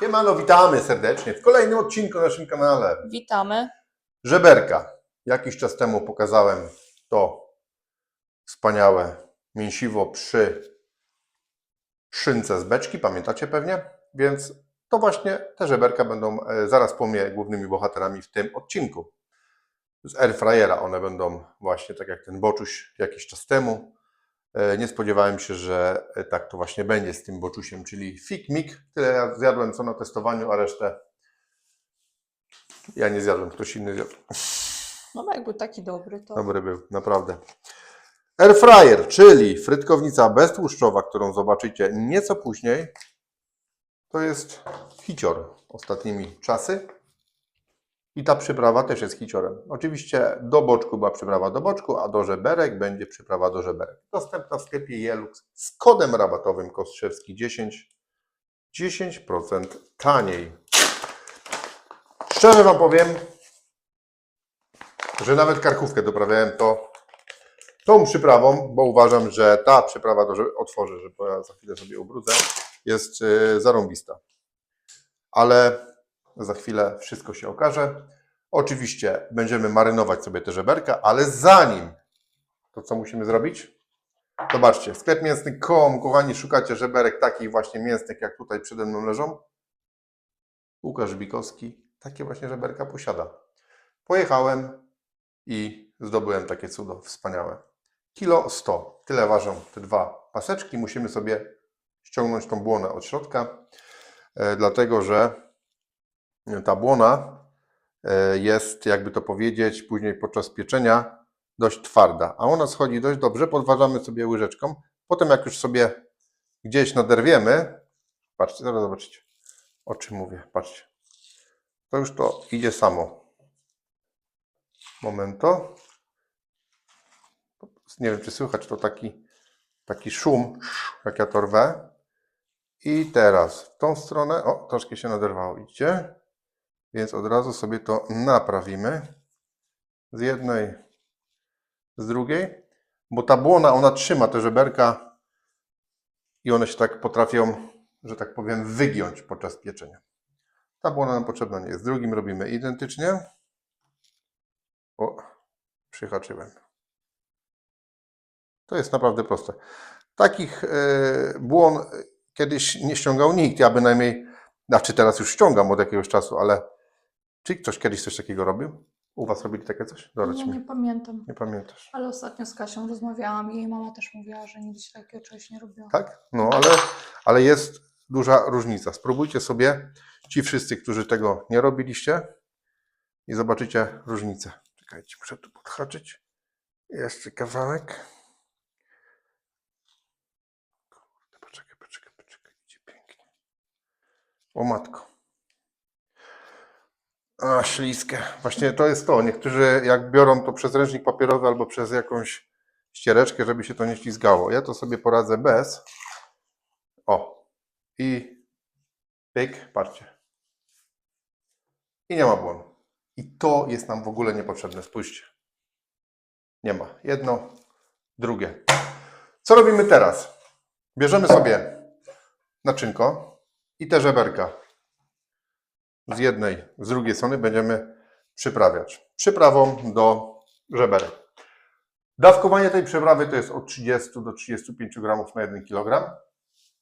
Siemano, witamy serdecznie w kolejnym odcinku na naszym kanale. Witamy. Żeberka. Jakiś czas temu pokazałem to wspaniałe mięsiwo przy szynce z beczki, pamiętacie pewnie? Więc to właśnie te żeberka będą e, zaraz po mnie głównymi bohaterami w tym odcinku. Z airfryera one będą właśnie tak jak ten boczuś jakiś czas temu. E, Nie spodziewałem się, że e, tak to właśnie będzie z tym boczusiem, czyli fik-mik. Tyle ja zjadłem co na testowaniu, a resztę ja nie zjadłem, ktoś inny zjadł. No bo jak był taki dobry, to Dobry był, naprawdę. Air fryer, czyli frytkownica beztłuszczowa, którą zobaczycie nieco później, to jest hicior ostatnimi czasy. I ta przyprawa też jest hiciorem. Oczywiście do boczku była przyprawa do boczku, a do żeberek będzie przyprawa do żeberek. Dostępna w sklepie Jelux z kodem rabatowym Kostrzewski 10. 10% taniej. Szczerze Wam powiem, że nawet karkówkę doprawiałem to tą przyprawą, bo uważam, że ta przyprawa, to, że otworzę, że ja za chwilę sobie ubrudzę, jest yy, zarąbista. Ale za chwilę wszystko się okaże. Oczywiście będziemy marynować sobie te żeberka, ale zanim to co musimy zrobić? Zobaczcie, sklep mięsny.com, kochani, szukacie żeberek takich właśnie mięsnych, jak tutaj przede mną leżą. Łukasz Bikowski takie właśnie żeberka posiada. Pojechałem i zdobyłem takie cudo wspaniałe. Kilo 100. Tyle ważą te dwa paseczki. Musimy sobie ściągnąć tą błonę od środka, e, dlatego że ta błona e, jest, jakby to powiedzieć, później podczas pieczenia dość twarda, a ona schodzi dość dobrze. Podważamy sobie łyżeczką. Potem, jak już sobie gdzieś naderwiemy, patrzcie, zaraz zobaczycie, o czym mówię. Patrzcie, to już to idzie samo. Momento. Nie wiem, czy słychać to taki, taki szum, jak ja to rwę. I teraz w tą stronę, o, troszkę się naderwało, widzicie? Więc od razu sobie to naprawimy. Z jednej, z drugiej. Bo ta błona, ona trzyma te żeberka i one się tak potrafią, że tak powiem, wygiąć podczas pieczenia. Ta błona nam potrzebna nie jest. Z drugim robimy identycznie. O, przyhaczyłem. To jest naprawdę proste. Takich e, błon kiedyś nie ściągał nikt. Ja bynajmniej, znaczy teraz już ściągam od jakiegoś czasu, ale czy ktoś kiedyś coś takiego robił? U Was robili takie coś? Dorać no, mi. nie pamiętam. Nie pamiętasz. Ale ostatnio z Kasią rozmawiałam i jej mama też mówiła, że nigdy się takiego czegoś nie robiła. Tak? No, ale, ale jest duża różnica. Spróbujcie sobie, ci wszyscy, którzy tego nie robiliście i zobaczycie różnicę. Czekajcie, muszę tu podhaczyć. Jeszcze kawałek. Kurde, poczekaj, poczekaj, poczekaj. Idzie pięknie. O matko. A, śliskie. Właśnie to jest to. Niektórzy jak biorą to przez ręcznik papierowy albo przez jakąś ściereczkę, żeby się to nie ślizgało. Ja to sobie poradzę bez. O. I pyk, patrzcie. I nie ma błonu. I to jest nam w ogóle niepotrzebne. Spójrzcie. Nie ma. Jedno, drugie. Co robimy teraz? Bierzemy sobie naczynko i te żeberka z jednej, z drugiej strony będziemy przyprawiać. Przyprawą do żeberek. Dawkowanie tej przyprawy to jest od 30 do 35 gramów na 1 kg.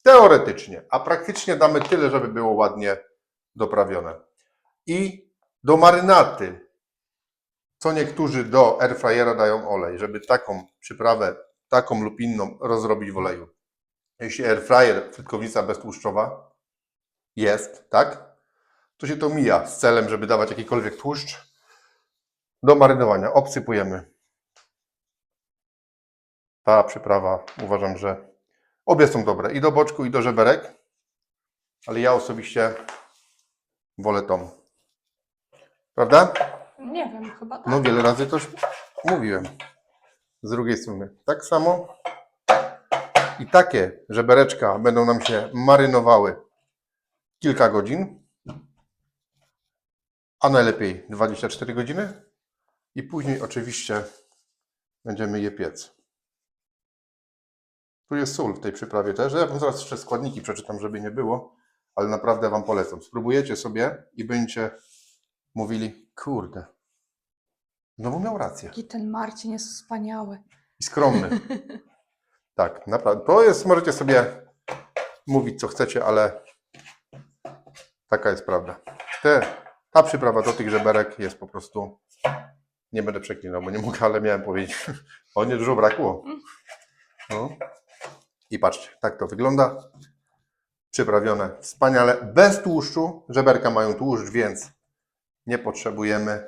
Teoretycznie, a praktycznie damy tyle, żeby było ładnie doprawione. I do marynaty, co niektórzy do airfryera dają olej, żeby taką przyprawę, taką lub inną rozrobić w oleju. Jeśli airfryer, frytkownica beztłuszczowa jest, tak? To się to mija z celem, żeby dawać jakikolwiek tłuszcz. Do marynowania obsypujemy. Ta przyprawa uważam, że obie są dobre. I do boczku, i do żeberek. Ale ja osobiście wolę tą. Prawda? Nie wiem, chyba tak. No wiele razy to już mówiłem. Z drugiej strony tak samo. I takie żebereczka będą nam się marynowały kilka godzin, a najlepiej 24 godziny. I później oczywiście będziemy je piec. Tu jest sól w tej przyprawie też. Ja wam zaraz jeszcze składniki przeczytam, żeby nie było. ale naprawdę Wam polecam. Spróbujecie sobie i będziecie mówili, kurde, znowu miał rację. Jaki ten Marcin jest wspaniały. I skromny. tak, naprawdę. To jest, możecie sobie mówić co chcecie, ale taka jest prawda. Te, ta przyprawa do tych żeberek jest po prostu, nie będę przeklinał, bo nie mogę, ale miałem powiedzieć, o nie dużo brakło. No. I patrzcie, tak to wygląda. Przyprawione wspaniale, bez tłuszczu. Żeberka mają tłuszcz, więc nie potrzebujemy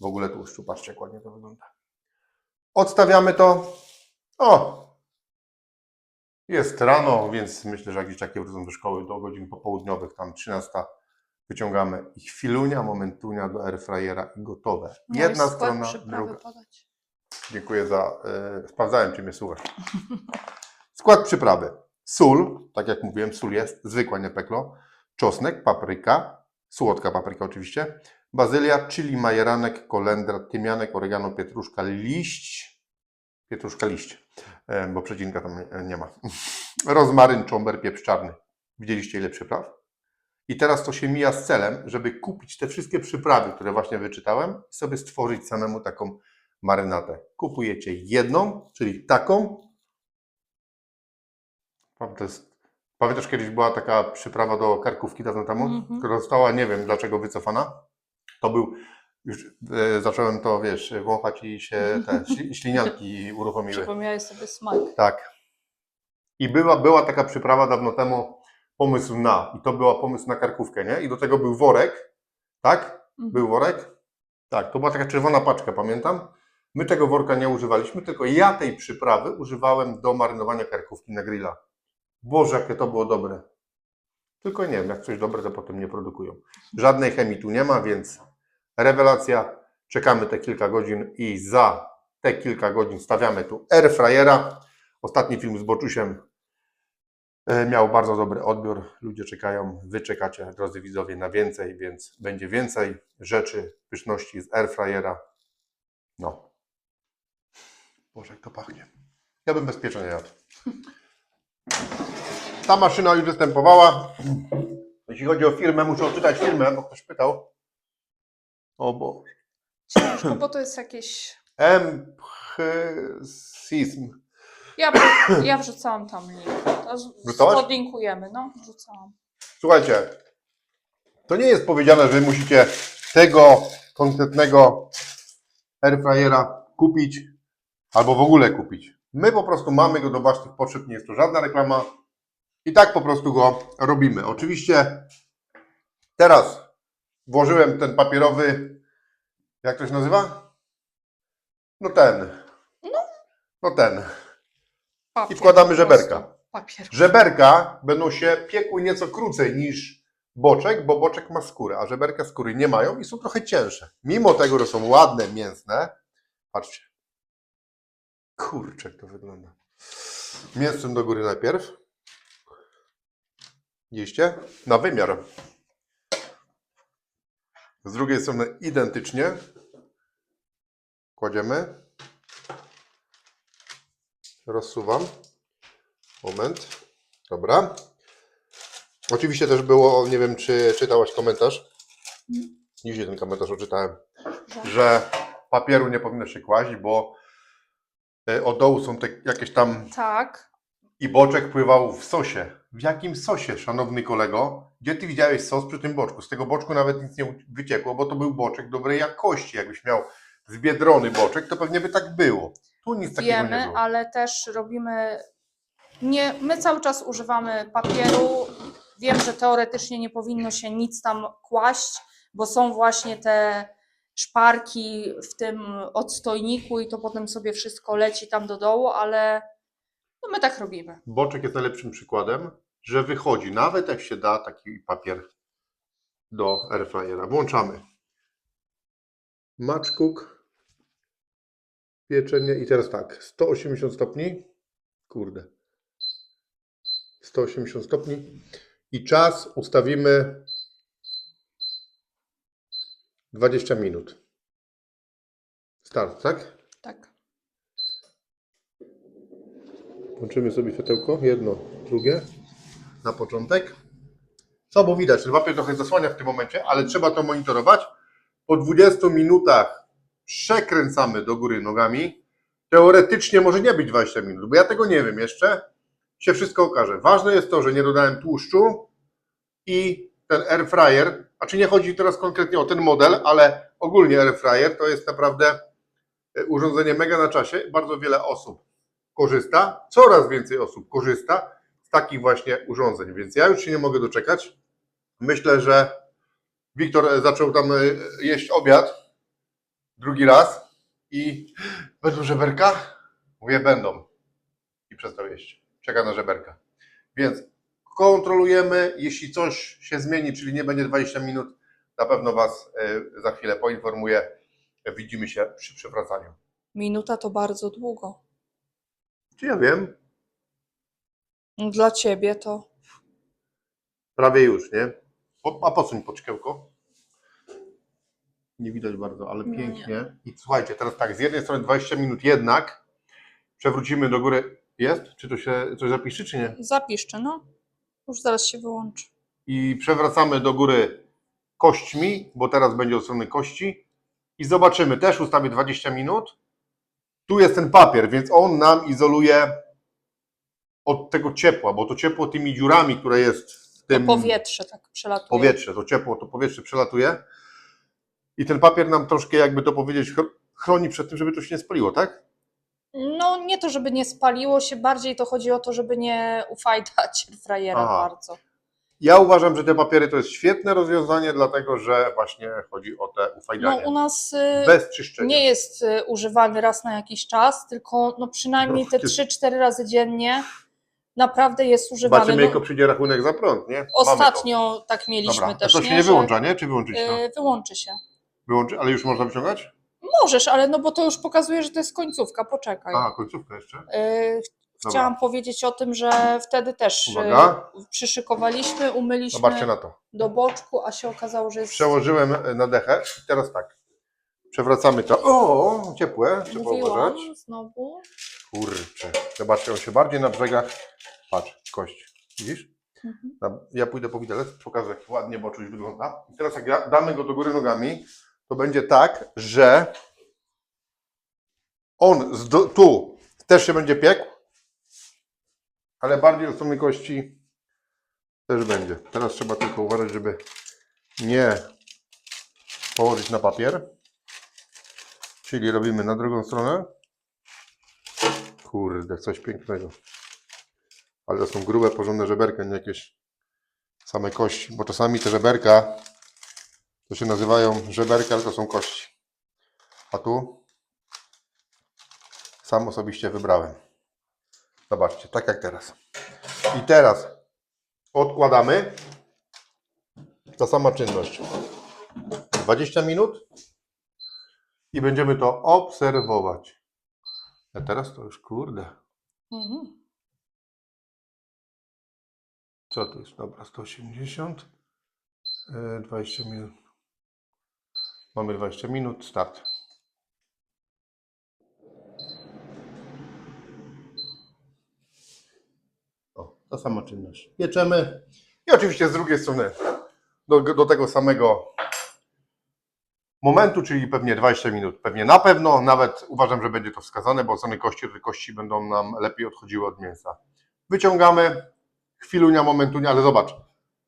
w ogóle tłuszczu. Patrzcie, jak ładnie to wygląda. Odstawiamy to. O! Jest rano, więc myślę, że jak dzieciaki wrócą do szkoły do godzin popołudniowych, tam 13, wyciągamy i chwilunia, momentunia do airfryera i gotowe. Miałeś Jedna skład strona, przyprawy druga. podać. Dziękuję za. E, sprawdzałem, czy mnie słuchasz. Skład przyprawy. Sól, tak jak mówiłem, sól jest, zwykła, nie peklo. Czosnek, papryka, słodka papryka oczywiście. Bazylia, chili, majeranek, kolendra, tymianek, oregano, pietruszka, liść. Pietruszka, liść, e, bo przecinka tam nie, nie ma. Rozmaryn, czomber, pieprz czarny. Widzieliście ile przypraw? I teraz to się mija z celem, żeby kupić te wszystkie przyprawy, które właśnie wyczytałem i sobie stworzyć samemu taką marynatę. Kupujecie jedną, czyli taką. Pamiętasz, kiedyś była taka przyprawa do karkówki dawno temu, Mhm. która została, nie wiem dlaczego, wycofana. To był, już e, zacząłem to, wiesz, wąchać i się te śli, ślinianki uruchomiły. Przypomniałeś sobie smak. Tak. I była, była taka przyprawa dawno temu, pomysł na, i to była pomysł na karkówkę, nie? I do tego był worek, tak? Mhm. Był worek? Tak, to była taka czerwona paczka, pamiętam. My tego worka nie używaliśmy, tylko ja tej przyprawy używałem do marynowania karkówki na grilla. Boże, jakie to było dobre. Tylko nie wiem, jak coś dobre, to potem nie produkują. Żadnej chemii tu nie ma, więc rewelacja. Czekamy te kilka godzin i za te kilka godzin stawiamy tu airfryera. Ostatni film z Boczusiem miał bardzo dobry odbiór. Ludzie czekają, wy czekacie, drodzy widzowie, na więcej, więc będzie więcej rzeczy, pyszności z airfryera. No. Boże, jak to pachnie. Ja bym bezpiecznie jadł. Ta maszyna już występowała. Jeśli chodzi o firmę, muszę odczytać firmę, bo ktoś pytał. O Boże. Ciężko, bo to jest jakieś... Empchysizm. Ja, ja wrzucałam tam link. To z- Wrzucałaś? Podlinkujemy, no, wrzucałam. Słuchajcie, to nie jest powiedziane, że musicie tego konkretnego airfryera kupić albo w ogóle kupić. My po prostu mamy go do waszych potrzeb, nie jest to żadna reklama i tak po prostu go robimy. Oczywiście teraz włożyłem ten papierowy, jak to się nazywa? No ten. No ten. Papier, wkładamy po żeberka. Papier. Żeberka będą się piekły nieco krócej niż boczek, bo boczek ma skórę, a żeberka skóry nie mają i są trochę cięższe. Mimo tego, że są ładne, mięsne, patrzcie. Kurczę, jak to wygląda. Mięsem do góry najpierw. Widzieliście? Na wymiar. Z drugiej strony identycznie. Kładziemy. Rozsuwam. Moment. Dobra. Oczywiście też było, nie wiem czy czytałaś komentarz. Dzisiaj ten komentarz odczytałem, że papieru nie powinno się kłaść, bo e, od dołu są te jakieś tam Tak. i boczek pływał w sosie. W jakim sosie, szanowny kolego? Gdzie ty widziałeś sos przy tym boczku? Z tego boczku nawet nic nie wyciekło, bo to był boczek dobrej jakości. Jakbyś miał z Biedrony boczek, to pewnie by tak było. Tu nic takiego nie Wiemy, było. ale też robimy. Nie, my cały czas używamy papieru. Wiem, że teoretycznie nie powinno się nic tam kłaść, bo są właśnie te szparki w tym odstojniku i to potem sobie wszystko leci tam do dołu, ale no my tak robimy. Boczek jest najlepszym przykładem, że wychodzi, nawet jak się da taki papier do airfryera. Włączamy. Match cook. Pieczenie i teraz tak, 180 stopni. Kurde. 180 stopni. I czas ustawimy 20 minut. Start, tak? Tak. Włączymy sobie światełko, jedno, drugie, na początek. Słabo widać, ten papier trochę zasłania w tym momencie, ale trzeba to monitorować. Po 20 minutach przekręcamy do góry nogami. Teoretycznie może nie być 20 minut, bo ja tego nie wiem jeszcze. Się wszystko okaże. Ważne jest to, że nie dodałem tłuszczu i ten air fryer, a czy nie chodzi teraz konkretnie o ten model, ale ogólnie air fryer to jest naprawdę e, urządzenie mega na czasie. Bardzo wiele osób korzysta, coraz więcej osób korzysta z takich właśnie urządzeń, więc ja już się nie mogę doczekać. Myślę, że Wiktor zaczął tam e, jeść obiad drugi raz i będą żeberka? Mówię, będą. I przestał jeść. Czeka na żeberka. Więc kontrolujemy, jeśli coś się zmieni, czyli nie będzie 20 minut, na pewno Was e, za chwilę poinformuję. Widzimy się przy przewracaniu. Minuta to bardzo długo. Czy ja wiem? Dla ciebie to. Prawie już, nie? Po, a posuń poczkiełko. Nie widać bardzo, ale No pięknie. I słuchajcie, teraz tak, z jednej strony 20 minut jednak. Przewrócimy do góry. Jest? Czy to się coś zapisze, czy nie? Zapiszczy, no. Już zaraz się wyłączy. I przewracamy do góry kośćmi, bo teraz będzie od strony kości. I zobaczymy, też ustawię 20 minut. Tu jest ten papier, więc on nam izoluje od tego ciepła, bo to ciepło tymi dziurami, które jest w To tym powietrze tak przelatuje. powietrze, to ciepło, to powietrze przelatuje. I ten papier nam troszkę, jakby to powiedzieć, chro- chroni przed tym, żeby to się nie spaliło, tak? No nie to, żeby nie spaliło się, bardziej to chodzi o to, żeby nie ufajdać frajera Aha. bardzo. Ja uważam, że te papiery to jest świetne rozwiązanie, dlatego że właśnie chodzi o te No ufajdanie. u nas y, Bez czyszczenia. nie jest y, używany raz na jakiś czas, tylko no przynajmniej te No, 3-4 razy dziennie naprawdę jest używany. Zobaczymy, No, jako przyjdzie rachunek za prąd, nie? Mamy ostatnio tak mieliśmy Dobra, też, to się nie, nie że, wyłącza, nie? Czy wyłączyć to? y, wyłączy się. Wyłączy, ale już można wyciągać? Możesz, ale no bo to już pokazuje, że to jest końcówka, poczekaj. A, końcówka jeszcze. Y, Chciałam powiedzieć o tym, że wtedy też y, Uwaga. przyszykowaliśmy, umyliśmy Zobaczcie na to. do boczku, a się okazało, że jest Przełożyłem na dechę i teraz tak. Przewracamy to. O, ciepłe, trzeba mówiłam uważać. znowu. Kurczę. Zobaczcie, on się bardziej na brzegach. Patrz, kość. Widzisz? Mhm. Ja pójdę po widelec, pokażę jak ładnie boczuś wygląda. I teraz jak ja- damy go do góry nogami, to będzie tak, że on tu też się będzie piekł, ale bardziej od strony kości też będzie. Teraz trzeba tylko uważać, żeby nie położyć na papier. Czyli robimy na drugą stronę. Kurde, coś pięknego. Ale to są grube, porządne żeberka, nie jakieś same kości. Bo czasami te żeberka to się nazywają żeberka, ale to są kości. A tu sam osobiście wybrałem. Zobaczcie, tak jak teraz. I teraz odkładamy. Ta sama czynność. 20 minut i będziemy to obserwować. A teraz to już kurde. Mhm. Co to jest? Dobra, 180. e, 20 minut. Mamy 20 minut, start. O, ta sama czynność. Pieczemy. I oczywiście z drugiej strony do, do tego samego momentu, czyli pewnie 20 minut. Pewnie na pewno, nawet uważam, że będzie to wskazane, bo strony kości, kości będą nam lepiej odchodziły od mięsa. Wyciągamy, chwilunia, momentunia, ale zobacz,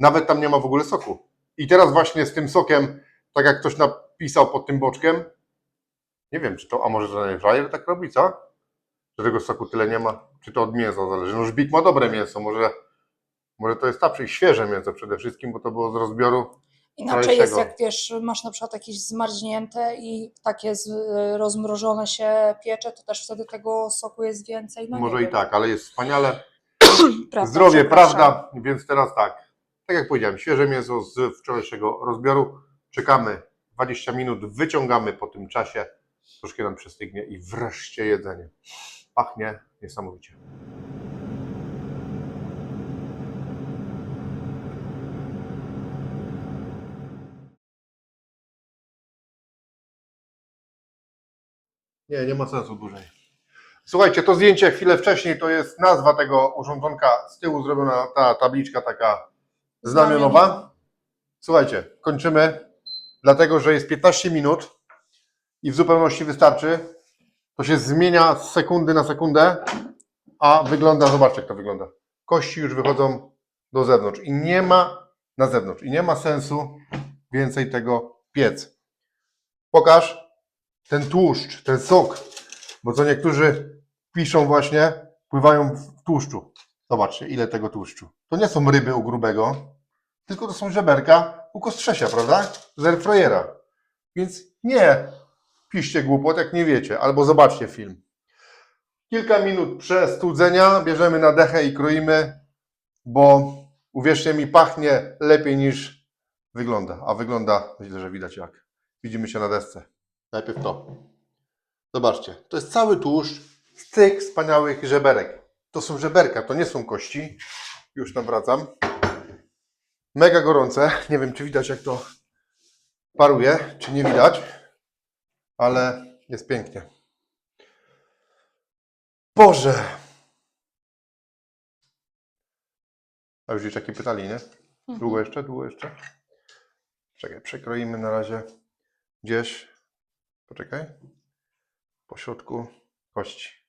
nawet tam nie ma w ogóle soku. I teraz właśnie z tym sokiem, tak jak ktoś napisał pod tym boczkiem, nie wiem, czy to, a może ten fryer tak robi, co? Że tego soku tyle nie ma, czy to od mięsa zależy. No Żbik ma dobre mięso, może, może to jest tapsze i świeże mięso przede wszystkim, bo to było z rozbioru. Inaczej jest, jak wiesz, masz na przykład jakieś zmarznięte i takie z, rozmrożone się piecze, to też wtedy tego soku jest więcej. No może i wiem. tak, ale jest wspaniale. Prawda, Zdrowie, prawda? Więc teraz tak. Tak jak powiedziałem, świeże mięso z wczorajszego rozbioru. Czekamy 20 minut, wyciągamy po tym czasie, troszkę nam przestygnie i wreszcie jedzenie. Pachnie niesamowicie. Nie, nie ma sensu dłużej. Słuchajcie, to zdjęcie chwilę wcześniej to jest nazwa tego urządzonka. Z tyłu zrobiona ta tabliczka taka znamionowa. Słuchajcie, kończymy, dlatego że jest 15 minut i w zupełności wystarczy. To się zmienia z sekundy na sekundę, a wygląda, zobaczcie jak to wygląda. Kości już wychodzą do zewnątrz i nie ma na zewnątrz i nie ma sensu więcej tego piec. Pokaż ten tłuszcz, ten sok, bo co niektórzy piszą właśnie, pływają w tłuszczu. Zobaczcie, ile tego tłuszczu. To nie są ryby u grubego, tylko to są żeberka u kostrzesia, prawda? Z airfryera. Więc nie piszcie głupot, jak nie wiecie, albo zobaczcie film. Kilka minut przestudzenia, bierzemy na dechę i kroimy, bo uwierzcie mi, pachnie lepiej niż wygląda. A wygląda, myślę, że widać jak. Widzimy się na desce. Najpierw to. Zobaczcie, to jest cały tłuszcz z tych wspaniałych żeberek. To są żeberka, to nie są kości. Już nawracam. Mega gorące. Nie wiem, czy widać, jak to paruje, czy nie widać, ale jest pięknie. Boże! A już dzieciaki pytali, nie? Długo jeszcze? Długo jeszcze? Czekaj, przekroimy na razie gdzieś. Poczekaj. Po środku kości.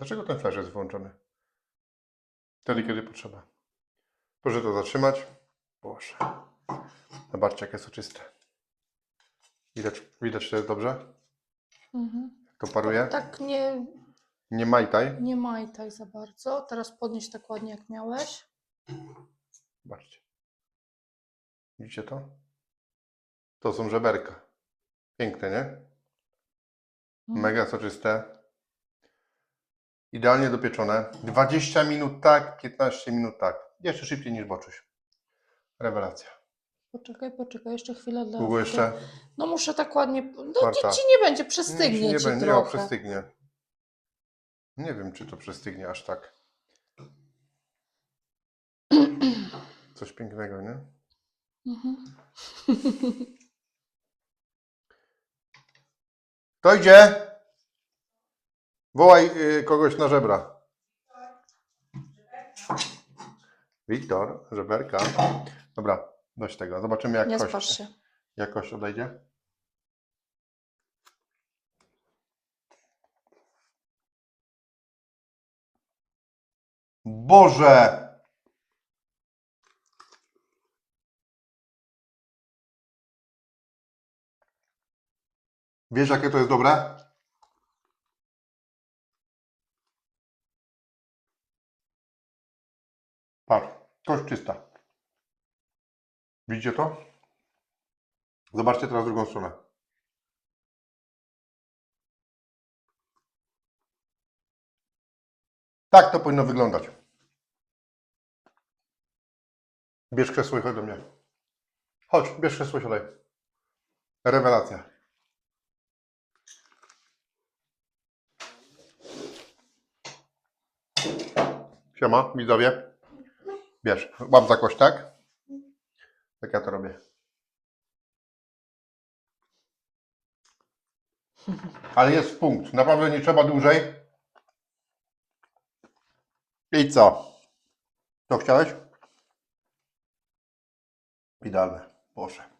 Dlaczego ten flash jest włączony? Wtedy, kiedy potrzeba. Proszę to zatrzymać. Boże. Zobaczcie, jakie soczyste. Widać, widać, że jest dobrze? Mhm. To paruje? Tak nie, Nie majtaj. nie majtaj za bardzo. Teraz podnieś tak ładnie jak miałeś. Zobaczcie. Widzicie to? To są żeberka. Piękne, nie? Mhm. Mega soczyste. Idealnie dopieczone. 20 minut tak, 15 minut tak. Jeszcze szybciej niż boczuś. Rewelacja. Poczekaj, poczekaj, jeszcze chwilę dla Długo jeszcze? No muszę tak ładnie. No Marta. nic ci nie będzie, Nie, przestygnie nie ci będzie, o, trochę. przestygnie. Nie wiem, czy to przestygnie aż tak. Coś pięknego, nie? Mhm. To idzie! Wołaj y, kogoś na żebra. Wiktor, żeberka. Dobra, dość tego. Zobaczymy jak Nie kość, spasz się. jak kość odejdzie. Boże! Wiesz jakie to jest dobre? Patrz, kość czysta. Widzicie to? Zobaczcie teraz drugą stronę. Tak to powinno wyglądać. Bierz krzesło i chodź do mnie. Chodź, bierz krzesło i siadaj. Rewelacja. Siema, widzowie. Bierz, łap za kość, tak? Tak ja to robię. Ale jest punkt. Naprawdę nie trzeba dłużej. I co? Co chciałeś? Idealne. Boże.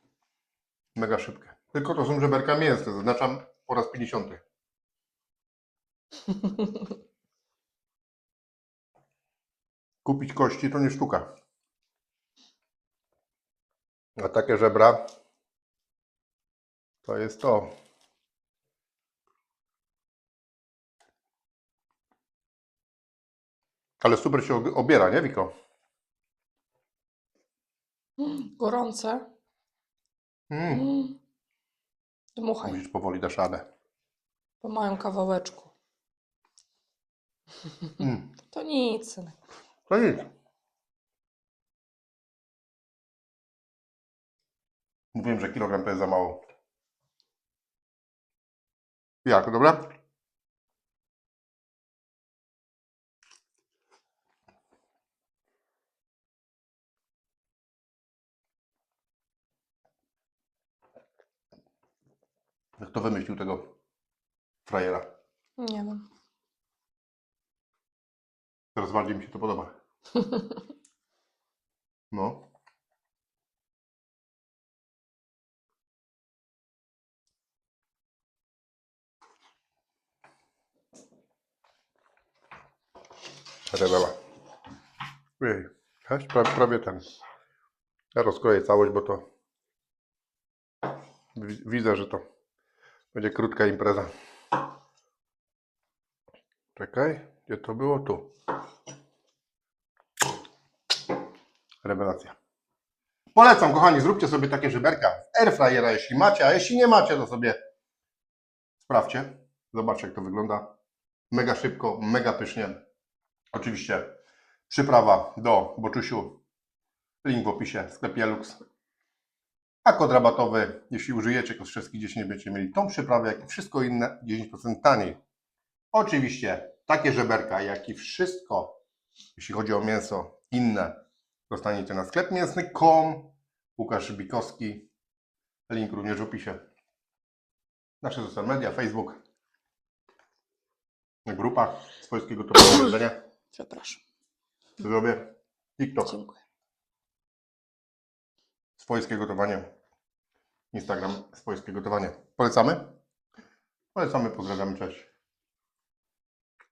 Mega szybkie. Tylko to są żeberka mięsne. Zaznaczam po raz 50. Kupić kości to nie sztuka. A takie żebra to jest to. Ale super się ob- obiera, nie Wiko? Gorące. Mm. Mm. Dmuchaj Musisz powoli dasz radę. po małym kawałeczku. Mm. To nic. To nic. Mówiłem, że kilogram to jest za mało. Jak, dobra? Kto wymyślił tego frajera? Nie wiem. Teraz bardziej mi się to podoba. No. Rewela. Ojej, Jaś, prawie, prawie ten. Ja rozkroję całość, bo to wi- widzę, że to będzie krótka impreza. Czekaj, gdzie to było? Tu. Rewelacja. Polecam, kochani, zróbcie sobie takie żeberka w airfryera, jeśli macie, a jeśli nie macie, to sobie sprawdźcie. Zobaczcie, jak to wygląda. Mega szybko, mega pysznie. Oczywiście przyprawa do boczusiu. Link w opisie w sklepie Lux. A kod rabatowy, jeśli użyjecie Kostrzewski gdzieś nie będziecie mieli tą przyprawę, jak i wszystko inne 10% taniej. Oczywiście takie żeberka, jak i wszystko, jeśli chodzi o mięso, inne, dostaniecie na sklep mięsny.com. Łukasz Bikowski. Link również w opisie. Nasze social media, Facebook. Grupa swojskie gotowe jedzenia. Przepraszam. Zrobię. TikTok. Dziękuję. Swojskie gotowanie. Instagram swojskie gotowanie. Polecamy? Polecamy, pozdrawiamy, cześć.